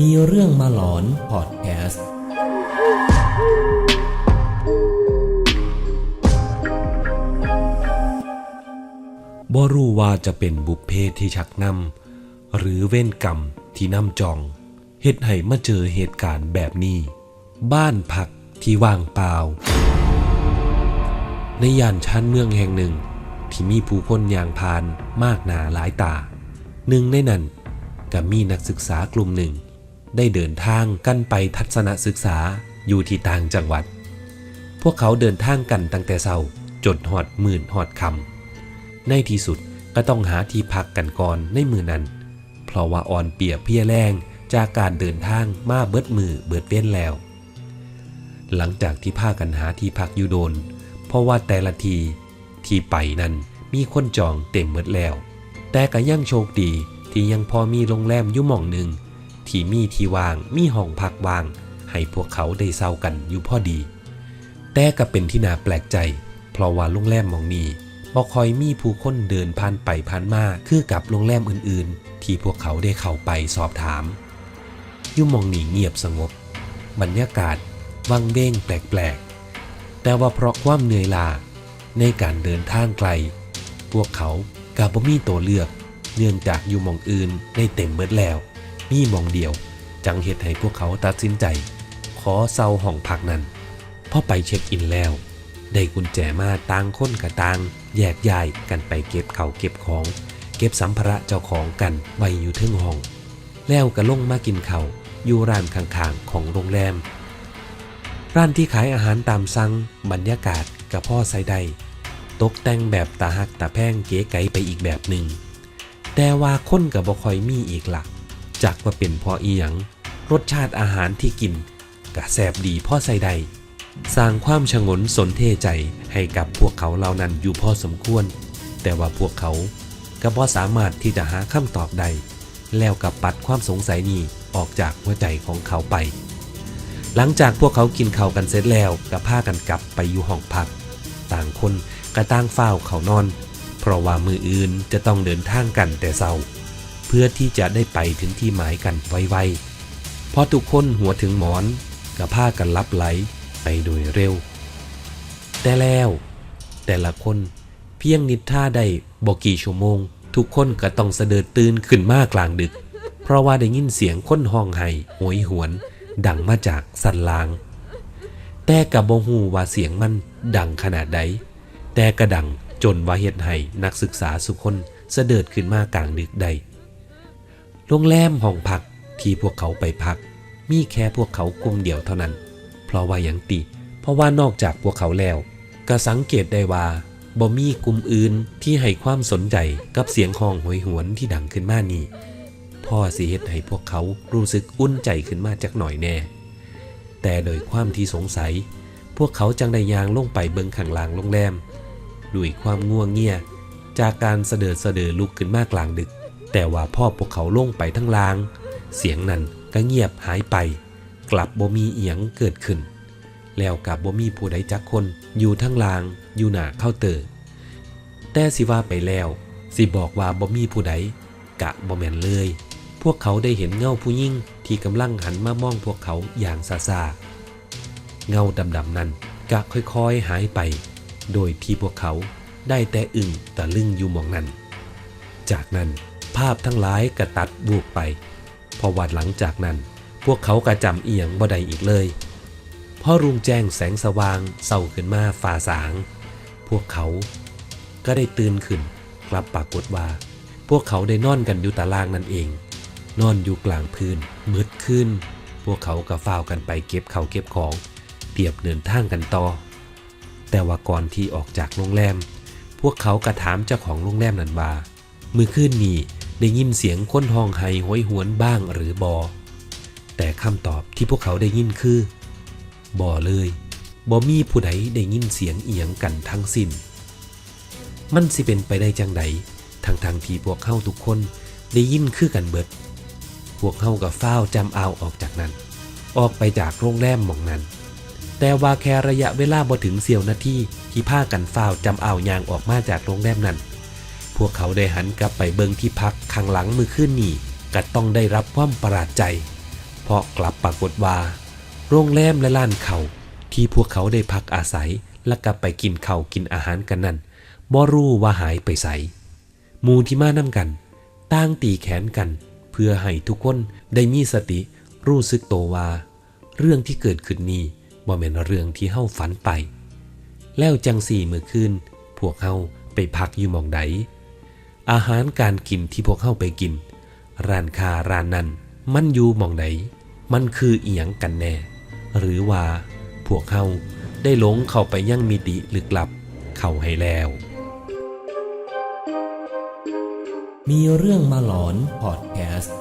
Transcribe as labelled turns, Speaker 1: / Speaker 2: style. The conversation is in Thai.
Speaker 1: มีเรื่องมาหลอนพอดแคสต์บ่รู้ว่าจะเป็นบุพเพที่ชักนำหรือเว้นกรรมที่นำจอง เหตุให้มาเจอเหตุการณ์แบบนี้ บ้านพักที่ว่างเปล่า ในย่านชานเมืองแห่งหนึ่ง ที่มีผู้คนยางพานมากหนาหลายตา หนึ่งในนั้นก็มีนักศึกษากลุ่มหนึ่ง ได้เดินทางกันไปทัศนศึกษาอยู่ที่ต่างจังหวัด พวกเขาเดินทางกันตั้งแต่เช้าจดหอดหมื่นหอดคำในที่สุดก็ต้องหาที่พักกันก่อนในมือนั้น เพราะว่าอ่อนเปียกเพียแรงจากการเดินทางมาเบิดมือเบิดเว้นแล้ว หลังจากที่พากันหาที่พักอยู่โดน เพราะว่าแต่ละทีที่ไปนั้นมีคนจองเต็มหมดแล้ว แต่ก็ยังโชคดีที่ยังพอมีโรงแรมอยู่หม่องหนึ่ง ที่มีที่ว่างมีห้องพักว่าง ให้พวกเขาได้เศร้ากันอยู่พอดี แต่ก็เป็นที่น่าแปลกใจ เพราะว่าโรงแรมมองนี้บ่คอยมีผู้คนเดินผ่านไปผ่านมาคือกับโรงแรมอื่นๆ ที่พวกเขาได้เข้าไปสอบถามยุ่มองนี้เงียบสงบ บรรยากาศวังเบ้งแปลกๆ แต่ว่าเพราะความเหนื่อยล้าในการเดินทางไกล พวกเขากาบ่มีตัวเลือก เนื่องจากอยู่มองอื่นได้เต็มเบิดแล้ว มีมองเดียว จังเหตุให้พวกเขาตัดสินใจ ขอเซาห้องพักนั้นพอไปเช็คอินแล้ว ได้กุญแจมาต่างคนกับต่าง แยกย้ายกันไปเก็บเขาเก็บของ เก็บสัมภาระเจ้าของกันไว้อยู่ทึ่งห้อง แล้วก็ลงมากินเขาอยู่ร้านข้างๆของโรงแรม ร้านที่ขายอาหารตามสั่งบรรยากาศกับพ่อใส่ได้ตกแต่งแบบตาหักตาแพงเก๋ไก๋ไปอีกแบบหนึ่งแต่ว่าคนกับบ่คอยมีอีกหละ่ะ จากว่าเป็นเพออีหยัง รสชาติอาหารที่กินกะแสบดีพ่อใส่ได้สร้างความชงนสนเทใจให้กับพวกเขาเหล่านั้นอยู่พอสมควร แต่ว่าพวกเขาก็บ่สามารถที่จะหาคำตอบได้แล้วกับปัดความสงสัยนี้ออกจากหัวใจของเขาไป หลังจากพวกเขากินข้าวกันเสร็จแล้วก็พากันกลับไปอยู่ห้องพัก ต่างคนก็ต่างเฝ้าเขานอน เพราะว่ามืออื่นจะต้องเดินทางกันแต่เช้า พื่อที่จะได้ไปถึงที่หมายกันไวๆพอทุกคนหัวถึงหมอนก็พากันลับไหลไปโดยเร็ว แต่แล้ว แต่ละคนเพียงนิดท่าได้บอกกี่ชั่วโมง ทุกคนก็ต้องเสดิดตื่นขึ้นมากลางดึก เพราะว่าได้ยินเสียงค้นห้องไห้โหยหวน ดังมาจากสันลาง แต่กับบ่ฮู้ว่าเสียงมันดังขนาดใดแต่กระดังจนว่าเฮ็ดให้นักศึกษาสุคนเสดิดขึ้นมากลางดึกได้ โรงแรมห้องพักที่พวกเขาไปพัก มีแค่พวกเขากลุ่มเดียวเท่านั้น เพราะว่าอย่างติ เพราะว่านอกจากพวกเขาแล้วก็สังเกตได้ว่าบ่มีกลุ่มอื่นที่ให้ความสนใจกับเสียงห้องหวยหวนที่ดังขึ้นมานี้พ่อสิเฮ็ดให้พวกเขารู้สึกอุ่นใจขึ้นมาจักหน่อยแน่ แต่โดยความที่สงสัย พวกเขาจังได้ยางลงไปเบิงข้างล่างโรงแรมด้วยความง่วงเงียจากการเสดอเสดอลุกขึ้นมากลางดึก แต่ว่าพ่อพวกเขาลงไปทั้งลาง เสียงนั้นก็เงียบหายไป กลับบ่มีเอียงเกิดขึ้น แล้วกับบ่มีผู้ใดจักคนอยู่ทั้งลางอยู่หน้าเคาเตอร์แต่สิว่าไปแล้ว สิบอกว่าบ่มีผู้ใดกะบ่แม่นเลย พวกเขาได้เห็นเงาผู้ยิ่งที่กำลังหันมามองพวกเขาอย่างซาซาเงาดำๆนั้นกะค่อยๆหายไป โดยที่พวกเขาได้แต่อึ้งตะลึงอยู่มองนั้น จากนั้น ภาพทั้งหลายกระตัดบูกไป พอวัดหลังจากนั้น พวกเขากระจำเอียงบ่ได้อีกเลยพอรุ่งแจ้งแสงสว่างเศร้าขึ้นมาฝ่าสาง พวกเขาก็ได้ตื่นขึ้น กลับปรากฏว่า พวกเขาได้นอนกันอยู่ตารางนั่นเอง นอนอยู่กลางพื้นมืดขึ้น พวกเขาก็ฝ้าวกันไปเก็บเขาเก็บของ เตรียบเดินทางกันต่อ แต่ว่าก่อนที่ออกจากโรงแรม พวกเขากระถามเจ้าของโรงแรมนั้นว่ามือคืนนี้ ได้ยินเสียงคนห้องไห้หวยหวนบ้างหรือบอ แต่คำตอบที่พวกเขาได้ยินคือบ่เลยบ่มีผู้ใดได้ยินเสียงเอียงกันทั้งสิ้น มันสิเป็นไปได้จังใดทั้งทางที่พวกเข้าทุกคนได้ยินคือกันเบิด พวกเข้ากับฟ้าวจำเอาออกจากนั้น ออกไปจากโรงแรมหม่องนั้น แต่ว่าแค่ระยะเวลาบ่ถึงเสี้ยวนาทีที่พากันฟ้าวจำเอายางออกมาจากโรงแรมนั้น วกเขาได้หันกลับไปเบิงที่พักข้างหลังมือขึ้นนี่ก็ต้องได้รับความประหลาดใจ เพราะกลับปรากฏว่า โรงแรมและร้านเขาที่พวกเขาได้พักอาศัยและกลับไปกินข้าวกินอาหารกันนั้นบ่รู้ว่าหายไปไสมูที่มานำกันต่างตีแขนกัน เพื่อให้ทุกคนได้มีสติ รู้สึกโตวว่า เรื่องที่เกิดขึ้นนี้บ่แม่นเรื่องที่เฮาฝันไป แล้วจังสี่มือคืนพวกเฮาไปพักอยู่มองใด อาหารการกินที่พวกเข้าไปกิน ร้านค้าร้านนั้น มันอยู่มองไหน มันคือเอียงกันแน่ หรือว่าพวกเข้าได้หลงเข้าไปยังมิติลึกลับ เข้าให้แล้ว
Speaker 2: มีเรื่องมาหลอนพอดแคสต์